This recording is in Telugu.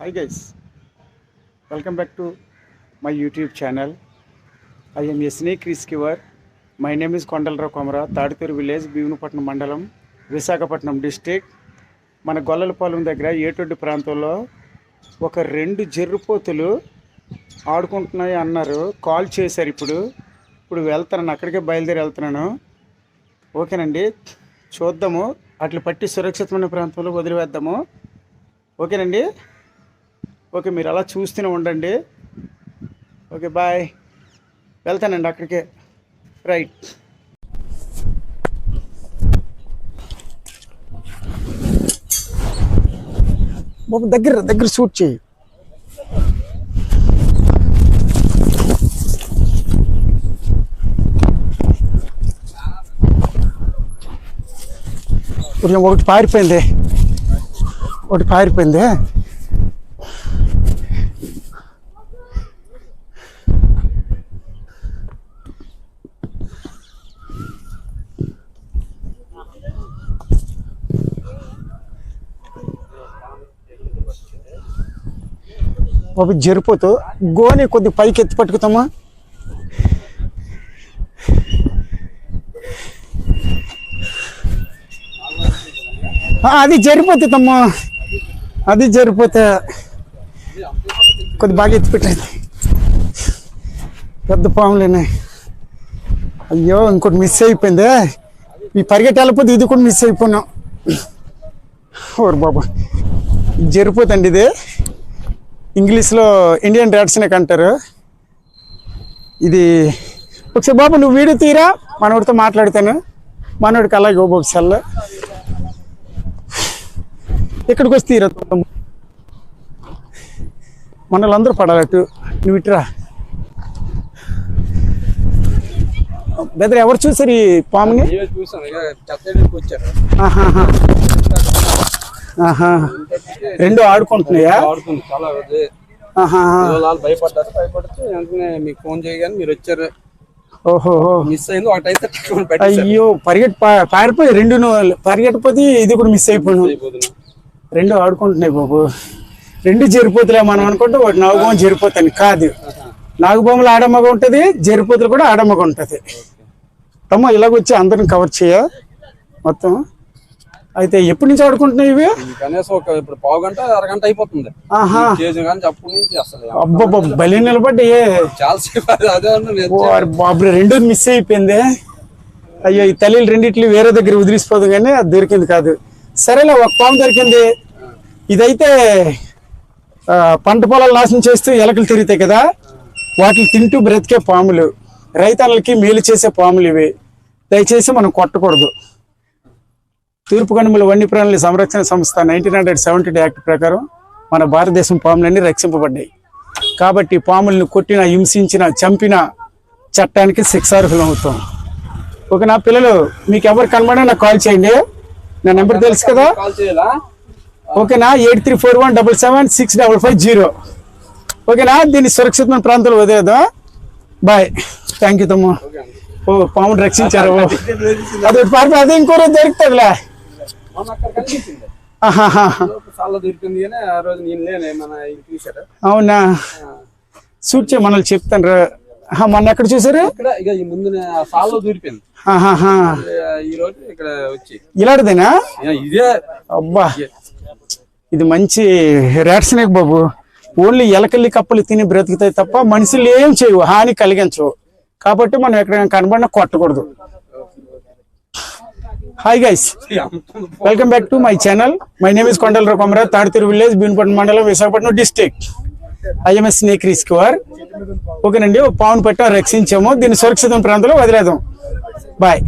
Hi guys welcome back to my YouTube channel I am a క్రిస్ rescuer. My name Kondalarao Komara Tadituru village Bheemunipatnam మండలం విశాఖపట్నం డిస్టిక్ మన గొల్లలపాలెం దగ్గర ఏటువంటి ప్రాంతంలో ఒక రెండు జర్రుపోతులు ఆడుకుంటున్నాయి అన్నారు. కాల్ చేశారు ఇప్పుడు. ఇప్పుడు వెళ్తున్నాను అక్కడికే బయలుదేరి వెళ్తున్నాను. ఓకేనండి. చూద్దాము. అట్లు పట్టి సురక్షితమైన ప్రాంతంలో వదిలివేద్దాము. ఓకేనండి. ఓకే మీరు అలా చూస్తూనే ఉండండి. Okay bye. వెళ్తానండి అక్కడికే. రైట్. బాబు దగ్గర దగ్గర షూట్ చేయి. కొంచెం ఒకటి పారిపోయింది. ఒకటి పారిపోయింది. బాబు జరిపోతూ గోని కొద్ది పైకి ఎత్తి పట్టుకుతామా? అది జరిపోతే తమ్మా. అది జరిపోతే కొద్ది బాగా ఎత్తి పెట్టేది పెద్ద పాములేనే. అయ్యో ఇంకోటి మిస్ అయిపోయింది. ఈ పరిగెట్టి ఇది కూడా మిస్ అయిపోయినాం ఓరు బాబా. జరిపోతండి ఇది. ఇంగ్లీష్లో ఇండియన్ ర్యాట్ స్నేక్ అంటారు ఇది ఒకసారి బాబు నువ్వు వీడియో తీరా? మనోడితో మాట్లాడతాను. మనోడికి అలాగే బాబు ఒకసారి ఇక్కడికి వచ్చి తీరా మనలందరూ పడాలట్టు నువ్వు ఇటురా బెదర్ ఎవరు చూసారు ఈ పాముని? చూసాను ఇక చెత్తడికి వచ్చారు ఆహాహా. ఆహా రెండు ఆడుకుంటున్నాయా? ఆడుకుంది చాలా భయపడ్డారు. భయపడితే వెంటనే మీకు ఫోన్ చేయగానే మీరు వచ్చారు. ఓహో. మిస్ అయింది. ఒకటైతే. అయ్యో పరిగెట్ పారిపోయి రెండు పరిగెట్టపోతే ఇది కూడా మిస్ అయిపోయాను. రెండు ఆడుకుంటున్నాయి బాబు. రెండు జరిపోతులే మనం అనుకుంటే ఒకటి నాగుబొమ్మ జరిపోతాను. కాదు. నాగుబొమ్మలు ఆడమ్మగా ఉంటుంది జరిపోతులు కూడా ఆడమ్మగా ఉంటుంది. తమ్మ ఇలాగొచ్చి అందరిని కవర్ చేయ. మొత్తం అయితే ఎప్పటి నుంచి ఆడుకుంటున్నాయి ఇవి? కనీసం ఒక ఇప్పుడు పావు గంట అరగంట అయిపోతుంది. అబ్బబ్బ బలి నిలబడి చాలా బాబు రెండు మిస్ అయిపోయింది. అయ్యో ఈ తల్లిలు రెండిట్లు వేరే దగ్గర వదిలిసిపోదు కానీ అది దొరికింది కాదు. సరేలే ఒక పాము దొరికింది. ఇదైతే పంట పొలాలు నాశనం చేస్తూ ఎలకలు తిరుగుతాయి కదా. వాటిని తింటూ బ్రతికే పాములు. రైతన్నలకి మేలు చేసే పాములు ఇవి. దయచేసి మనం కొట్టకూడదు. తూర్పు కనుమల వన్యప్రాణుల సంరక్షణ సంస్థ నైన్టీన్ హండ్రెడ్ సెవెంటీ యాక్ట్ ప్రకారం మన భారతదేశం పాములన్నీ రక్షింపబడ్డాయి. కాబట్టి పాములను కొట్టిన హింసించిన చంపిన చట్టానికి శిక్షార్హులం అవుతాం. ఓకే నా పిల్లలు మీకు ఎవరు కనబడినా నాకు కాల్ చేయండి. నా నెంబర్ తెలుసు కదా? ఓకేనా eight three four one double seven six double five zero. ఓకేనా దీన్ని సురక్షితమైన ప్రాంతంలో వదిలేద్దాం. బాయ్. థ్యాంక్ యూ తమ్ము. ఓ పామును రక్షించారు. అది పారిపో అదే ఇంకో రోజు దొరుకుతుందిలే. అవునా? షూట్ చేయ మనల్ని చెప్తాను మొన్న ఎక్కడ చూసారు ఇలాంటిదేనా అబ్బా. ఇది మంచి రేట్ స్నేక్ బాబు. ఓన్లీ ఎలకల్లి కప్పలు తిని బ్రతుకుతాయి తప్ప మనుషులు ఏం చేయవు హాని కలిగించవు. కాబట్టి మనం ఎక్కడైనా కనబడినా కొట్టకూడదు. Hi guys welcome back to my channel my name is Kondala Komara Tadituru village Bheemapatnam మండలం Visakhapatnam district IMS snake rescuer ఓకేనండి పావును పట్టాం రక్షించాము. దీన్ని సురక్షితం ప్రాంతంలో వదిలేదాం బాయ్